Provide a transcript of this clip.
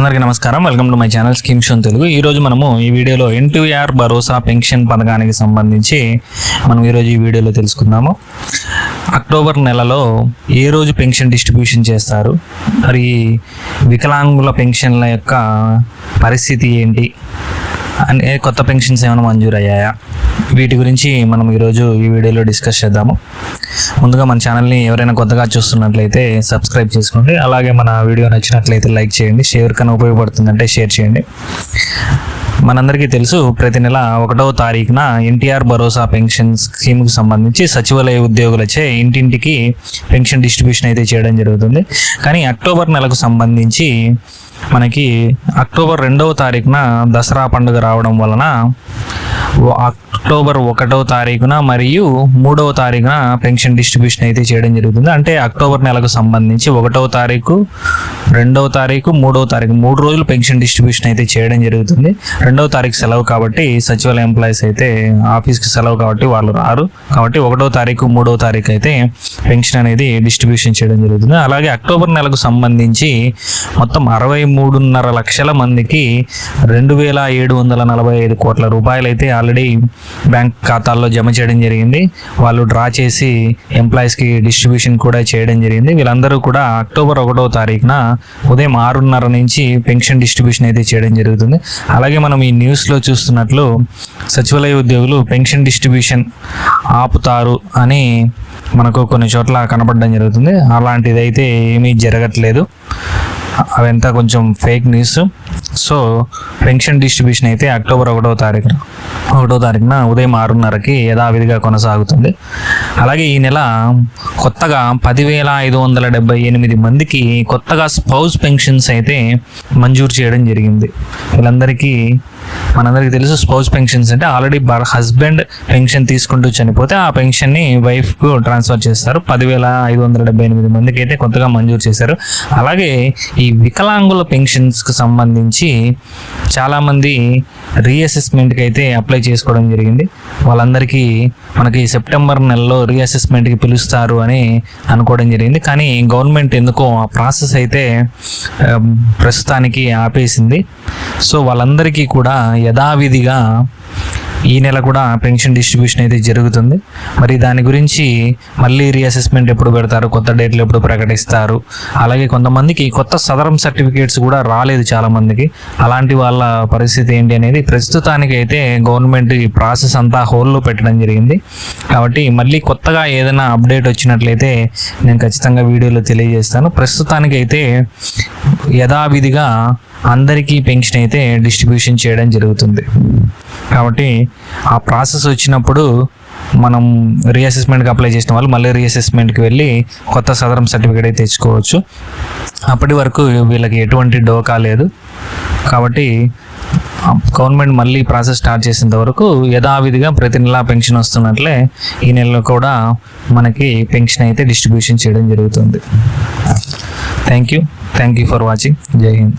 అందరికీ నమస్కారం. Welcome to my channel scheme shown Telugu ఈ రోజు మనము ఈ వీడియోలో ఎన్టీఆర్ భరోసా పెన్షన్ పథకానికి సంబంధించి మనం ఈరోజు ఈ వీడియోలో తెలుసుకుందాము. అక్టోబర్ నెలలో ఏ రోజు పెన్షన్ డిస్ట్రిబ్యూషన్ చేస్తారు? మరి వికలాంగుల పెన్షన్ల యొక్క పరిస్థితి ఏంటి? అనే కొత్త పెన్షన్స్ ఏమైనా మంజూరు అయ్యాయా? వీటి గురించి మనం ఈరోజు ఈ వీడియోలో డిస్కస్ చేద్దాము. ముందుగా మన ఛానల్ని ఎవరైనా కొత్తగా చూస్తున్నట్లయితే సబ్స్క్రైబ్ చేసుకోండి. అలాగే మన వీడియో నచ్చినట్లయితే లైక్ చేయండి. షేర్ కన్నా ఉపయోగపడుతుందంటే షేర్ చేయండి. మనందరికీ తెలుసు ప్రతి నెల ఒకటవ తారీఖున ఎన్టీఆర్ భరోసా పెన్షన్ స్కీమ్కి సంబంధించి సచివాలయ ఉద్యోగులచే ఇంటింటికి పెన్షన్ డిస్ట్రిబ్యూషన్ అయితే చేయడం జరుగుతుంది. కానీ అక్టోబర్ నెలకు సంబంధించి మనకి అక్టోబర్ రెండవ తారీఖున దసరా పండుగ రావడం వలన అక్టోబర్ ఒకటో తారీఖున మరియు మూడవ తారీఖున పెన్షన్ డిస్ట్రిబ్యూషన్ అయితే చేయడం జరుగుతుంది. అంటే అక్టోబర్ నెలకు సంబంధించి ఒకటవ తారీఖు రెండవ తారీఖు మూడవ తారీఖు మూడు రోజులు పెన్షన్ డిస్ట్రిబ్యూషన్ అయితే చేయడం జరుగుతుంది. రెండవ తారీఖు సెలవు కాబట్టి సచివాలయ ఎంప్లాయీస్ అయితే ఆఫీస్కి సెలవు కాబట్టి వాళ్ళు రారు. కాబట్టి ఒకటో తారీఖు మూడవ తారీఖు అయితే పెన్షన్ అనేది డిస్ట్రిబ్యూషన్ చేయడం జరుగుతుంది. అలాగే అక్టోబర్ నెలకు సంబంధించి మొత్తం అరవై మూడున్నర లక్షల మందికి రెండు వేల ఏడు వందల నలభై ఐదు కోట్ల రూపాయలు అయితే ఆల్రెడీ ఆల్రెడీ బ్యాంక్ ఖాతాల్లో జమ చేయడం జరిగింది. వాళ్ళు డ్రా చేసి ఎంప్లాయీస్కి డిస్ట్రిబ్యూషన్ కూడా చేయడం జరిగింది. వీళ్ళందరూ కూడా అక్టోబర్ ఒకటో తారీఖున ఉదయం ఆరున్నర నుంచి పెన్షన్ డిస్ట్రిబ్యూషన్ అయితే చేయడం జరుగుతుంది. అలాగే మనం ఈ న్యూస్లో చూస్తున్నట్లు సచివాలయ ఉద్యోగులు పెన్షన్ డిస్ట్రిబ్యూషన్ ఆపుతారు అని మనకు కొన్ని చోట్ల కనపడడం జరుగుతుంది. అలాంటిది అయితే ఏమీ జరగట్లేదు. అవంతా కొంచెం fake news so pension distribution అయితే అక్టోబర్ ఒకటో తారీఖున ఒకటో తారీఖున ఉదయం ఆరున్నరకి యథావిధిగా కొనసాగుతుంది. అలాగే ఈ నెల కొత్తగా పదివేల ఐదు వందల డెబ్బై ఎనిమిది మందికి కొత్తగా స్పౌస్ పెన్షన్స్ అయితే మంజూరు చేయడం జరిగింది. వీళ్ళందరికీ మనందరికీ తెలుసు స్పౌస్ పెన్షన్స్ అంటే ఆల్రెడీ హస్బెండ్ పెన్షన్ తీసుకుంటూ చనిపోతే ఆ పెన్షన్ని వైఫ్కు ట్రాన్స్ఫర్ చేస్తారు. పదివేల ఐదు వందల డెబ్బై ఎనిమిది మందికి అయితే కొత్తగా మంజూరు చేశారు. అలాగే ఈ వికలాంగుల పెన్షన్స్కి సంబంధించి చాలామంది రీఅసెస్మెంట్కి అయితే అప్లై చేసుకోవడం జరిగింది. వాళ్ళందరికీ మనకి సెప్టెంబర్ నెలలో రీఅసెస్మెంట్కి పిలుస్తారు అని అనుకోవడం జరిగింది. కానీ గవర్నమెంట్ ఎందుకో ఆ ప్రాసెస్ అయితే ప్రస్తుతానికి ఆపేసింది. సో వాళ్ళందరికీ కూడా యథావిధిగా ఈ నెల కూడా పెన్షన్ డిస్ట్రిబ్యూషన్ అయితే జరుగుతుంది. మరి దాని గురించి మళ్ళీ రీఅసెస్మెంట్ ఎప్పుడు పెడతారు? కొత్త డేట్లు ఎప్పుడు ప్రకటిస్తారు? అలాగే కొంతమందికి కొత్త సదరం సర్టిఫికేట్స్ కూడా రాలేదు చాలామందికి. అలాంటి వాళ్ళ పరిస్థితి ఏంటి అనేది ప్రస్తుతానికి అయితే గవర్నమెంట్ ఈ ప్రాసెస్ అంతా హోల్లో పెట్టడం జరిగింది. కాబట్టి మళ్ళీ కొత్తగా ఏదైనా అప్డేట్ వచ్చినట్లయితే నేను ఖచ్చితంగా వీడియోలో తెలియజేస్తాను. ప్రస్తుతానికి అయితే యథావిధిగా అందరికీ పెన్షన్ అయితే డిస్ట్రిబ్యూషన్ చేయడం జరుగుతుంది. కాబట్టి ఆ ప్రాసెస్ వచ్చినప్పుడు మనం రీఅసెస్మెంట్కి అప్లై చేసిన వాళ్ళు మళ్ళీ రీఅసెస్మెంట్కి వెళ్ళి కొత్త సదరం సర్టిఫికేట్ అయితే తెచ్చుకోవచ్చు. అప్పటి వరకు వీళ్ళకి ఎటువంటి డోకా లేదు. కాబట్టి గవర్నమెంట్ మళ్ళీ ప్రాసెస్ స్టార్ట్ చేసేంత వరకు యథావిధిగా ప్రతి నెల పెన్షన్ వస్తున్నట్లే ఈ నెలలో కూడా మనకి పెన్షన్ అయితే డిస్ట్రిబ్యూషన్ చేయడం జరుగుతుంది. Thank you thank you for watching Jai Hind